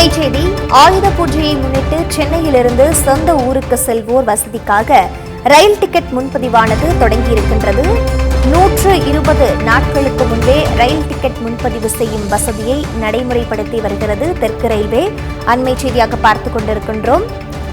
அண்மை செய்தி ஆயுத பூஜையை முன்னிட்டு சென்னையிலிருந்து சொந்த ஊருக்கு செல்வோர் வசதிக்காக ரயில் டிக்கெட் முன்பதிவானது தொடங்கியிருக்கின்றது. நூற்று இருபது நாட்களுக்கு முன்பே ரயில் டிக்கெட் முன்பதிவு செய்யும் வசதியை நடைமுறைப்படுத்தி வருகிறது தெற்கு ரயில்வே. அண்மை செய்தியாக பார்த்துக் கொண்டிருக்கின்றோம்.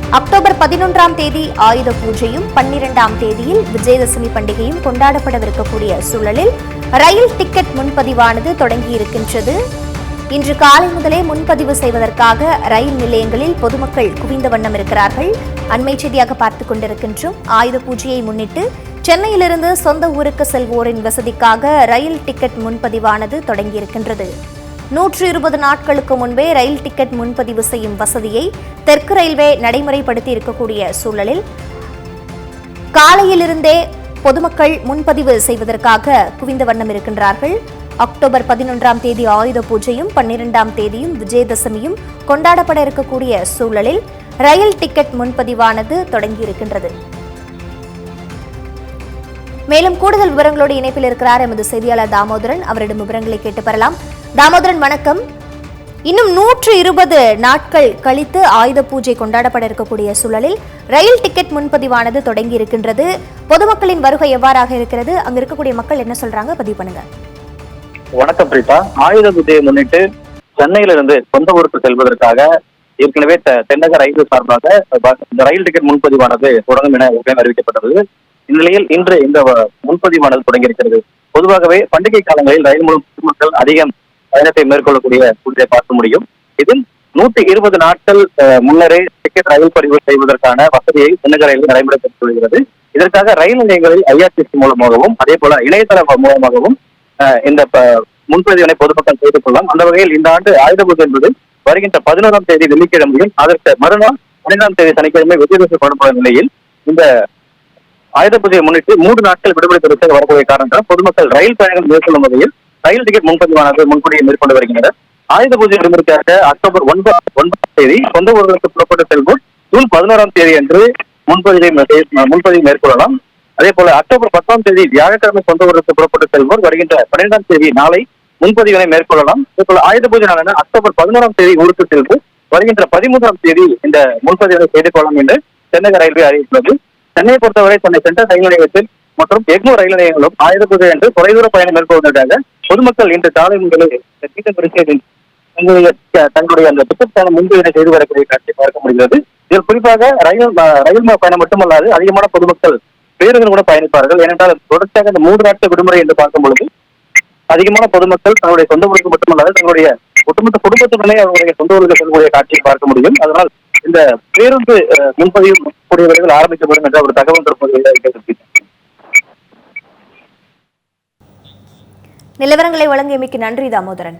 அக்டோபர் பதினொன்றாம் தேதி ஆயுத பூஜையும் பன்னிரெண்டாம் தேதியில் விஜயதசமி பண்டிகையும் கொண்டாடப்படவிருக்கக்கூடிய சூழலில் ரயில் டிக்கெட் முன்பதிவானது தொடங்கியிருக்கின்றது. இன்று காலை முதலே முன்பதிவு செய்வதற்காக ரயில் நிலையங்களில் பொதுமக்கள் குவிந்த வண்ணம் இருக்கிறார்கள். அண்மை செய்தியாக பார்த்துக் கொண்டிருக்கின்றோம். ஆயுத பூஜையை முன்னிட்டு சென்னையிலிருந்து சொந்த ஊருக்கு செல்வோரின் வசதிக்காக ரயில் டிக்கெட் முன்பதிவானது தொடங்கியிருக்கின்றது. நூற்று இருபது நாட்களுக்கு முன்பே ரயில் டிக்கெட் முன்பதிவு செய்யும் வசதியை தெற்கு ரயில்வே நடைமுறைப்படுத்தி இருக்கக்கூடிய சூழலில் காலையிலிருந்தே பொதுமக்கள் முன்பதிவு செய்வதற்காக குவிந்த வண்ணம் இருக்கின்றார்கள். அக்டோபர் பதினொன்றாம் தேதி ஆயுத பூஜையும் பன்னிரெண்டாம் தேதியும் விஜயதசமியும் கொண்டாடப்பட இருக்கக்கூடிய சூழலில் ரயில் டிக்கெட் முன்பதிவானது தொடங்கியிருக்கின்றது. மேலும் கூடுதல் விவரங்களோடு இணைப்பில் இருக்கிறார் எமது செய்தியாளர் தாமோதரன். அவரிடம் விவரங்களை கேட்டு பெறலாம். தாமோதரன் வணக்கம். இன்னும் நூற்று இருபது நாட்கள் கழித்து ஆயுத பூஜை கொண்டாடப்பட இருக்கக்கூடிய சூழலில் ரயில் டிக்கெட் முன்பதிவானது தொடங்கி இருக்கின்றது பொதுமக்களின் வருகை எவ்வாறாக இருக்கிறது? அங்க இருக்கக்கூடிய மக்கள் என்ன சொல்றாங்க? பதிவு பண்ணுங்க. வணக்கம் பிரீதா. ஆயுத பூஜையை முன்னிட்டு சென்னையிலிருந்து சொந்த ஊருக்கு செல்வதற்காக ஏற்கனவே தென்னக ரயில்வே சார்பாக இந்த ரயில் டிக்கெட் முன்பதிவானது தொடங்கும் என ஏற்கனவே அறிவிக்கப்பட்டது. இந்நிலையில் இன்று இந்த முன்பதிவானது தொடங்கியிருக்கிறது. பொதுவாகவே பண்டிகை காலங்களில் ரயில் மூலம் பொதுமக்கள் அதிகம் பயணத்தை மேற்கொள்ளக்கூடிய சூழ்நிலை பார்க்க முடியும். இதில் நூத்தி இருபது நாட்கள் அஹ், முன்னரே டிக்கெட் ரயில் பதிவு செய்வதற்கான வசதியை தென்னக ரயில் நடைமுறைப்படுத்தி வருகிறது இதற்காக ரயில் நிலையங்களில் ஐஆர்டிசி மூலமாகவும் அதே போல இணையதள மூலமாகவும் இந்த முன்பதிவினை பொதுமக்கள் செய்து கொள்ளலாம். அந்த வகையில் இந்த ஆண்டு ஆயுத பூஜை என்பது வருகின்ற பதினோராம் தேதி வெள்ளிக்கிழமையும் அதற்கு மறுநாள் பன்னிரெண்டாம் தேதி சனிக்கிழமை விஜயதசமி கொண்டாடப்படும் நிலையில் இந்த ஆயுத பூஜையை முன்னிட்டு மூன்று நாட்கள் விடுமுறை பெருசாக வரக்கூடிய காரணத்தால் பொதுமக்கள் ரயில் பயணங்கள் மேற்கொள்ளும் வகையில் ரயில் டிக்கெட் முன்பதிவானது முன்கூட்டியே மேற்கொண்டு வருகின்றனர். ஆயுத பூஜை விடுமுறைக்காக அக்டோபர் ஒன்பது ஒன்பதாம் தேதி சொந்த ஊர்களுக்கு புறப்பட்டு செல்வோர் ஜூன் பதினோராம் தேதி அன்று முன்பதிவை முன்பதிவு மேற்கொள்ளலாம். அதே போல அக்டோபர் பத்தாம் தேதி வியாழக்கிழமை சொந்த ஊருக்கு புறப்பட்டு செல்வோர் வருகின்ற பன்னிரெண்டாம் தேதி நாளை முன்பதிவினை மேற்கொள்ளலாம். அதே போல ஆயுத பூஜை நாளான அக்டோபர் பதினோராம் தேதி ஊருக்கு சென்று வருகின்ற பதிமூன்றாம் தேதி இந்த முன்பதிவினை செய்து கொள்ளலாம் என்று தென்னக ரயில்வே அறிவித்துள்ளது. சென்னையை பொறுத்தவரை சென்னை சென்ட்ரல் ரயில் நிலையத்தில் மற்றும் எக்மோர் ரயில் நிலையங்களும் ஆயுத பூஜை என்று தொலைதூர பயணம் மேற்கொள்வதற்காக பொதுமக்கள் இன்று காலை முதலில் தங்களுடைய தங்களுடைய அந்த டிக்கெட் முன்பதிவினை செய்து வரக்கூடிய காட்சியை பார்க்க முடிகிறது. இதில் குறிப்பாக ரயில் ரயில் பயணம் மட்டுமல்லாது அதிகமான பொதுமக்கள் பேருந்தில் கூட பயணிப்பார்கள். ஏனென்றால் தொடர்ச்சியாக இந்த மூன்று நாட்கள் விடுமுறை என்று பார்க்கும் பொழுது அதிகமான பொதுமக்கள் தங்களுடைய சொந்த ஊருக்கு மட்டுமல்லாது தங்களுடைய ஒட்டுமொத்த குடும்பத்துடனே அவர்களுடைய சொந்த ஊருக்கு செல்லக்கூடிய காட்சியை பார்க்க முடியும். அதனால் இந்த பேருந்து முன்பதிவு கூடியவர்கள் ஆரம்பிக்கப்படும் என்ற ஒரு தகவல் இருப்பது நிலவரங்களை வழங்கியமைக்கு நன்றி தாமோதரன்.